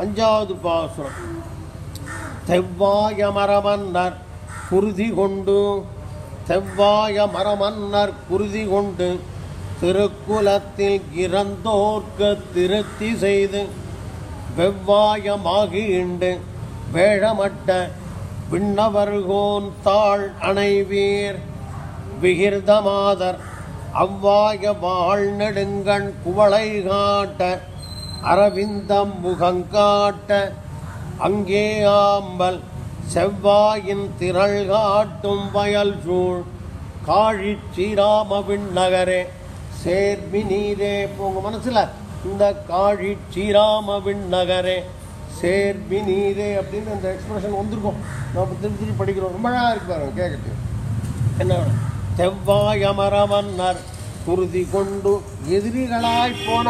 அஞ்சாவது பாசுரம். செவ்வாய மரமன்னர் குருதி கொண்டு செவ்வாய மரமன்னர் குருதி கொண்டு திருக்குலத்தில் இறந்தோர்க்கு திருத்தி செய்து வெவ்வாயமாகிண்டு வேழமட்ட விண்ணவர்கோன் தாழ் அணைவீர். விகிர்தமாதர் அவ்வாய வாழ்நெடுங்கண் குவளை காட்ட அரவிந்தம் முகங்காட்ட அங்கே ஆம்பல் செவ்வாயின் திரள் காட்டும் வயல் சூழ். காழி ஸ்ரீராமவின் நகரே சேர்மி நீரே. உங்க மனசுல இந்த காழி ஸ்ரீராமவின் நகரே சேர்மி நீரே அப்படின்னு அந்த எக்ஸ்பிரஷன் வந்திருக்கும். நம்ம திருப்பி திருப்பி படிக்கிறோம். ரொம்ப அழகாக இருக்கு பாருங்க கேட்கறது என்ன செவ்வாய் அமரமன்னர் குருதி கொண்டு எதிரிகளாய் போன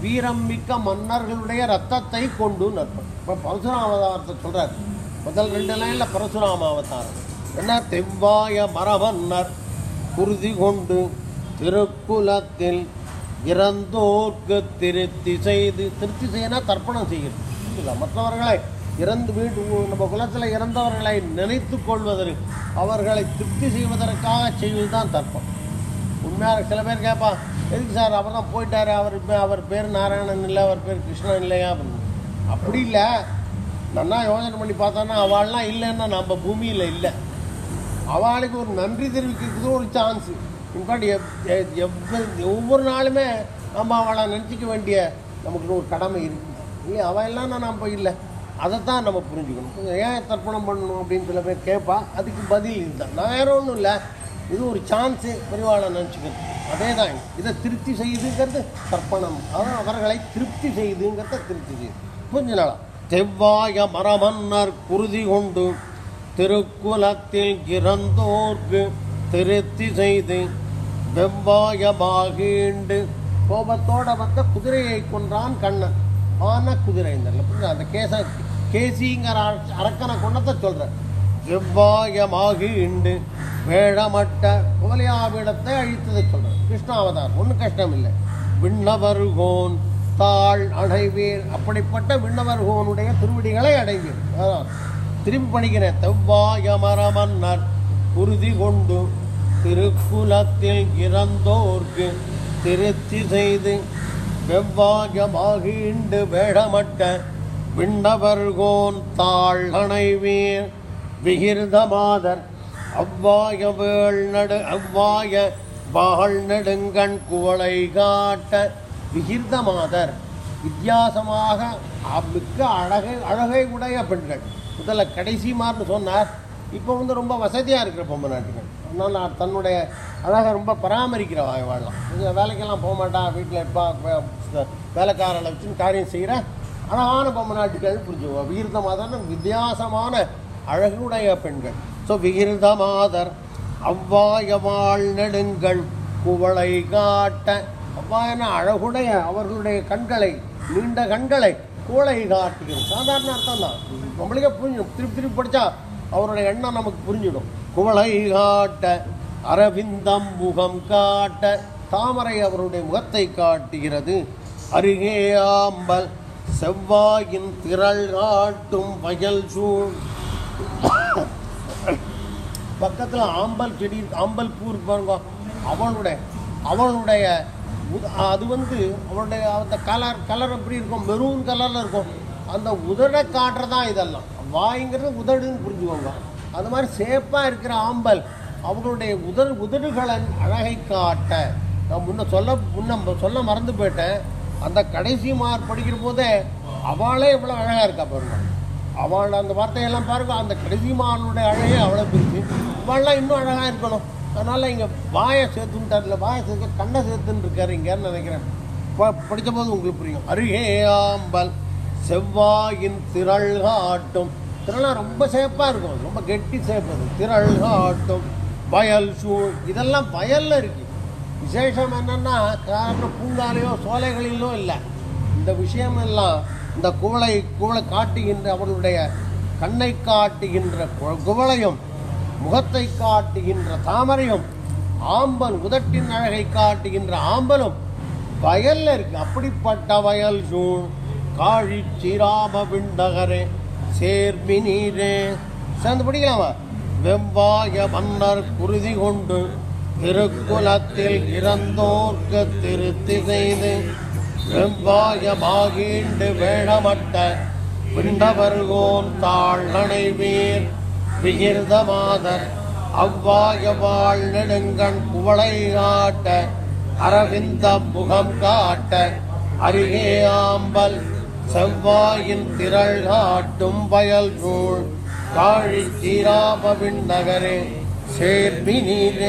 வீரம் மிக்க மன்னர்களுடைய ரத்தத்தை கொண்டு நற்பம் இப்போ பரசுராம அவதாரத்தை சொல்கிறார் முதல் ரெண்டு லைனில் பரசுராம அவதாரம் என்ன? தெவ்வாய மரவன்னர் குருதி கொண்டு திருக்குலத்தில் இறந்தோர்க்கு திருத்தி செய்து திருத்தி செய்யனா தர்ப்பணம் செய்கிறது இல்லை மற்றவர்களை இறந்து வீட்டு நம்ம குலத்தில் இறந்தவர்களை நினைத்து கொள்வதற்கு அவர்களை திருப்தி செய்வதற்காக செய்வது தான் தர்ப்பம் உண்மையாக சில பேர் கேட்பான் எதுக்கு சார்? அவர் தான் போயிட்டார். அவர் இப்போ அவர் பேர் நாராயணன் இல்லை அவர் பேர் கிருஷ்ணன் இல்லையா? அப்படின்னு அப்படி இல்லை. நல்லா யோசனை பண்ணி பார்த்தோன்னா அவள்லாம் இல்லைன்னா நம்ம பூமியில் இல்லை. அவளுக்கு ஒரு நன்றி தெரிவிக்கிறதுக்கு ஒரு சான்ஸு இன்ஃபேக்ட் ஒவ்வொரு நாளுமே நம்ம அவளை நினச்சிக்க வேண்டிய நமக்கு ஒரு கடமை இருக்குது இல்லையா? அவள் நான் நம்ம இல்லை. அதைத்தான் நம்ம புரிஞ்சுக்கணும். ஏன் தர்ப்பணம் பண்ணணும் அப்படின்னு சில பேர் கேட்பா. அதுக்கு பதில் இதுதான். நான் வேறு ஒன்றும் இல்லை. இது ஒரு சான்ஸு பெரியவாளை நினச்சிக்கிறது அதே தான் இதை திருப்தி செய்யுதுங்கிறது தர்ப்பணம். அதான் அவர்களை திருப்தி செய்யுதுங்கிறத திருப்தி செய்யுது. கொஞ்ச நாளா. செவ்வாய மரமன்னர் குருதி கொண்டு திருக்குலத்தில் இறந்தோர்க்கு திருத்தி செய்து வெவ்வாயமாகீண்டு கோபத்தோட வந்த குதிரையை கொன்றான் கண்ணன். ஆனால் குதிரை இந்த அந்த கேச கேசிங்கிற அரக்கனை கொண்டத்தை சொல்கிறேன் வெவ்வாயமாகீண்டு வேழமட்ட குவலையாவிடத்தை அழித்ததை சொல்கிறார் கிருஷ்ணாவதார் ஒன்றும் கஷ்டம் இல்லை விண்ணவருகோன் தாள் அடைவீர் அப்படிப்பட்ட விண்ணவர்கோனுடைய திருவடிகளை அடைவீர். அதான். திரும்பி படிக்கிறேன். தெவ்வாயமர மன்னர் உறுதி கொண்டு திருக்குலத்தில் இறந்தோர்க்கு திருத்தி செய்து வெவ்வாயமாகிண்டு வேடமட்ட விண்ணவர்கோன் தாள் அணைவீர். விகிர்தமாதர் அவ்வாய வேள் நடு அவ்வாய வாழ் நெடுங்கண் குவளை காட்ட விகிர்தமாதர் வித்தியாசமாக மிக்க அழகை அழகை உடைய பெண்கள். முதல்ல கடைசி மார்னு சொன்னார். இப்போ வந்து ரொம்ப வசதியாக இருக்கிற பொம்மை நாட்டுகள் அதனால் நான் தன்னுடைய அழகை ரொம்ப பராமரிக்கிற வாழலாம் கொஞ்சம் வேலைக்கெல்லாம் போக மாட்டா வீட்டில் இருப்பா வே- வேலைக்காரரை வச்சுன்னு காரியம் செய்கிற அழகான பொம்மை நாட்டுகள் புரிஞ்சுவா விகிருதமாதர் வித்தியாசமான அழகுடைய பெண்கள். ஸோ விகிருதமாதர் அவ்வாயவாள் நெடுங்கள் குவளை காட்ட அவ்வாயன அழகுடைய அவர்களுடைய கண்களை நீண்ட கண்களை குவளை காட்டுகிறது. சாதாரண அர்த்தம் தான் நம்மளுக்கே புரிஞ்சிடும். திருப்பி திருப்பி படித்தா அவருடைய எண்ணம் நமக்கு புரிஞ்சிடும். குவளை காட்ட அரவிந்தம் முகம் காட்ட தாமரை அவருடைய முகத்தை காட்டுகிறது. அருகே ஆம்பல் செவ்வாயின் திரள் காட்டும் வயல் சூழ் பக்கத்தில் ஆம்பல் செடி இருக்கு, ஆம்பல் பூ இருக்கு பாருங்க. அவனுடைய அவனுடைய உத- அது வந்து அவனுடைய அந்த கலர் கலர் எப்படி இருக்கும்? மெரூன் கலரில் இருக்கும். அந்த உதட காட்டுறதா இதெல்லாம். வாய்ங்கிறது உதடுன்னு புரிஞ்சுக்கோங்க. அது மாதிரி சேப்பாக இருக்கிற ஆம்பல் அவங்களுடைய உதடு உதடுகளின் அழகை காட்ட. நான் முன்ன சொல்ல முன்ன சொல்ல மறந்து போயிட்டேன். அந்த கடைசி மார் படிக்கிற போதே அவளே இவ்வளோ அழகாக இருக்கா பாருங்க. அவள் அந்த வார்த்தையெல்லாம் பாருங்க. அந்த கடைசி மானுடைய அழகே அவ்வளோ பிரிச்சு இவள்லாம் இன்னும் அழகாக இருக்கணும். அதனால் இங்கே வாயை சேர்த்துட்டார்ல வாயை சேர்த்து கண்ணை சேர்த்துன்னு இருக்காரு இங்கேன்னு நினைக்கிறேன். படித்த போது உங்களுக்கு புரியும். அருகே ஆம்பல் செவ்வாயின் திரள் காட்டும். திரளாக ரொம்ப சேஃபாக இருக்கும். ரொம்ப கெட்டி சேப்பது திரள் காட்டும். வயல் சூழ் இதெல்லாம் வயலில் இருக்குது விசேஷம் என்னென்னா காரணம் பூங்காலையோ சோலைகளிலோ இல்லை. இந்த விஷயமெல்லாம் இந்த குவளை குவளை காட்டுகின்ற அவர்களுடைய கண்ணை காட்டுகின்ற கு- குவளையும் முகத்தை காட்டுகின்ற தாமரையும் ஆம்பன் உதட்டின் அழகை காட்டுகின்ற ஆம்பலும் வயல்ல இருக்கு. அப்படிப்பட்ட வயல் சூழ் காழி சீராம விண்டகரே சேர்மி நீரே. சேர்ந்து படிக்கலாமா? வெவ்வாய மன்னர் குருதி கொண்டு திருக்குலத்தில் இறந்தோர்க்கு திருத்தி செய்து வெவ்வாயமாகீண்டு வேடமட்ட விண்டவர்கோன் தாழ் நடைவீர் விகிர்தமாதர் அவ்வாய வாழ் நெடுங்கண் குவளை ஆட்ட அரவிந்த முகம் காட்ட அருகே ஆம்பல் செவ்வாயின் திரள் காட்டும் வயல் சூழ் காழி சீராம நகரே சேர்மி நீரே